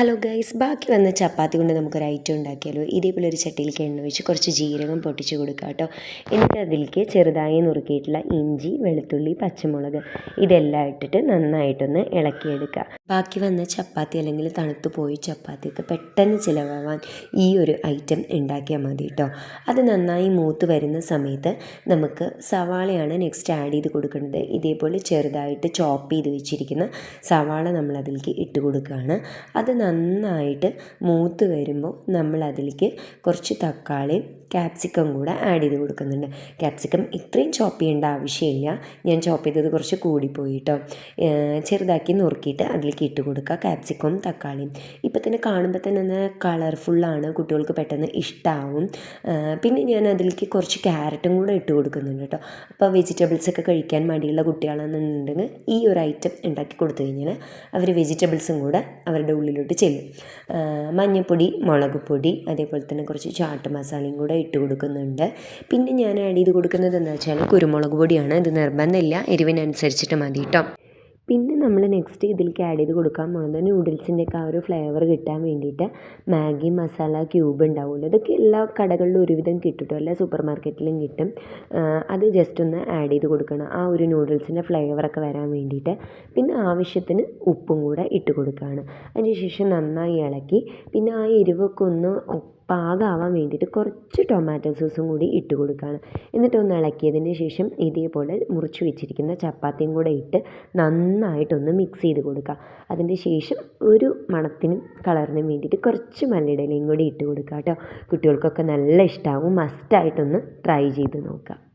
Hello guys ബാക്കി വന്ന ചപ്പാത്തി കൊണ്ട് നമുക്കൊരു ഐറ്റം ഉണ്ടാക്കിയാലോ? ഇതേപോലെ ഒരു ചട്ടിയിലേക്ക് എണ്ണ ഒഴിച്ച് കുറച്ച് ജീരകം പൊട്ടിച്ച് കൊടുക്കുക കേട്ടോ. എന്നിട്ട് അതിലേക്ക് ചെറുതായി നുറുക്കിയിട്ടുള്ള ഇഞ്ചി വെളുത്തുള്ളി പച്ചമുളക് ഇതെല്ലാം ഇട്ടിട്ട് നന്നായിട്ടൊന്ന് ഇളക്കിയെടുക്കുക ബാക്കി വന്ന ചപ്പാത്തി അല്ലെങ്കിൽ തണുത്ത് പോയി ചപ്പാത്തിയൊക്കെ പെട്ടെന്ന് ചിലവാകാൻ ഈ ഒരു ഐറ്റം ഉണ്ടാക്കിയാൽ മതി കേട്ടോ അത് നന്നായി മൂത്ത് വരുന്ന സമയത്ത് നമുക്ക് സവാളയാണ് നെക്സ്റ്റ് ആഡ് ചെയ്ത് കൊടുക്കേണ്ടത് ഇതേപോലെ ചെറുതായിട്ട് ചോപ്പ് ചെയ്ത് വെച്ചിരിക്കുന്ന സവാള നമ്മൾ അതിലേക്ക് ഇട്ട് കൊടുക്കുകയാണ്. അത് നന്നായിട്ട് മൂത്ത് വരുമ്പോൾ നമ്മൾ അതിലേക്ക് കുറച്ച് തക്കാളി ക്യാപ്സിക്കം കൂടെ ആഡ് ചെയ്ത് കൊടുക്കുന്നുണ്ട്. ക്യാപ്സിക്കം ഇത്രയും ചോപ്പ് ചെയ്യേണ്ട ആവശ്യമില്ല. ഞാൻ ചോപ്പ് ചെയ്തത് കുറച്ച് കൂടിപ്പോയി കേട്ടോ ചെറുതാക്കി നുറുക്കിയിട്ട് അതിലേക്ക് ഇട്ട് കൊടുക്കുക. ക്യാപ്സിക്കവും തക്കാളിയും ഇപ്പം തന്നെ കാണുമ്പോൾ തന്നെ ഒന്ന് കളർഫുള്ളാണ് കുട്ടികൾക്ക് പെട്ടെന്ന് ഇഷ്ടമാവും പിന്നെ ഞാൻ അതിലേക്ക് കുറച്ച് ക്യാരറ്റും കൂടെ ഇട്ട് കൊടുക്കുന്നുണ്ട് കേട്ടോ. അപ്പോൾ വെജിറ്റബിൾസ് ഒക്കെ കഴിക്കാൻ മടിയുള്ള കുട്ടികളാണെന്നുണ്ടെങ്കിൽ ഈ ഒരു ഐറ്റം ഉണ്ടാക്കി കൊടുത്തു കഴിഞ്ഞാൽ അവർ വെജിറ്റബിൾസും കൂടെ അവരുടെ ഉള്ളിലോട്ട് ചെല്ലും. മഞ്ഞൾപ്പൊടി മുളക് പൊടി അതേപോലെ തന്നെ കുറച്ച് ചാട്ട് മസാലയും കൂടെ ഇട്ട് കൊടുക്കുന്നുണ്ട്. പിന്നെ ഞാൻ ആഡ് ചെയ്ത് കൊടുക്കുന്നത് എന്താ വെച്ചാൽ കുരുമുളക് പൊടിയാണ്. ഇത് നിർബന്ധമില്ല. എരിവിനനുസരിച്ചിട്ട് മതി കേട്ടോ. പിന്നെ നമ്മൾ നെക്സ്റ്റ് ഇതിലേക്ക് ആഡ് ചെയ്ത് കൊടുക്കാൻ പോകുന്നത് നൂഡിൽസിന്റെ ഒക്കെ ആ ഒരു ഫ്ലേവർ കിട്ടാൻ വേണ്ടിയിട്ട് മാഗി മസാല ക്യൂബ് ഉണ്ടാവുമല്ലോ. ഇതൊക്കെ എല്ലാ കടകളിലും ഒരുവിധം കിട്ടും കേട്ടോ എല്ലാ സൂപ്പർ മാർക്കറ്റിലും കിട്ടും അത് ജസ്റ്റ് ഒന്ന് ആഡ് ചെയ്ത് കൊടുക്കണം. ആ ഒരു നൂഡിൽസിന്റെ ഫ്ലേവറൊക്കെ വരാൻ വേണ്ടിയിട്ട്. പിന്നെ ആവശ്യത്തിന് ഉപ്പും കൂടെ ഇട്ട് കൊടുക്കുകയാണ്. അതിന് ശേഷം നന്നായി ഇളക്കി. പിന്നെ ആ എരിവൊക്കെ ഒന്ന് പാകമാവാൻ വേണ്ടിയിട്ട് കുറച്ച് ടൊമാറ്റോ സോസും കൂടി ഇട്ട് കൊടുക്കുകയാണ് എന്നിട്ട് ഒന്ന് ഇളക്കിയതിന് ശേഷം ഇതേപോലെ മുറിച്ച് വെച്ചിരിക്കുന്ന ചപ്പാത്തിയും കൂടെ ഇട്ട് നന്നായിട്ടൊന്ന് മിക്സ് ചെയ്ത് കൊടുക്കുക. അതിന്റെ ശേഷം ഒരു മണത്തിനും കളറിനും വേണ്ടിയിട്ട് കുറച്ച് മല്ലിടലയും കൂടി ഇട്ട് കൊടുക്കുക കേട്ടോ. കുട്ടികൾക്കൊക്കെ നല്ല ഇഷ്ടമാവും മസ്റ്റായിട്ടൊന്ന് ട്രൈ ചെയ്ത് നോക്കുക.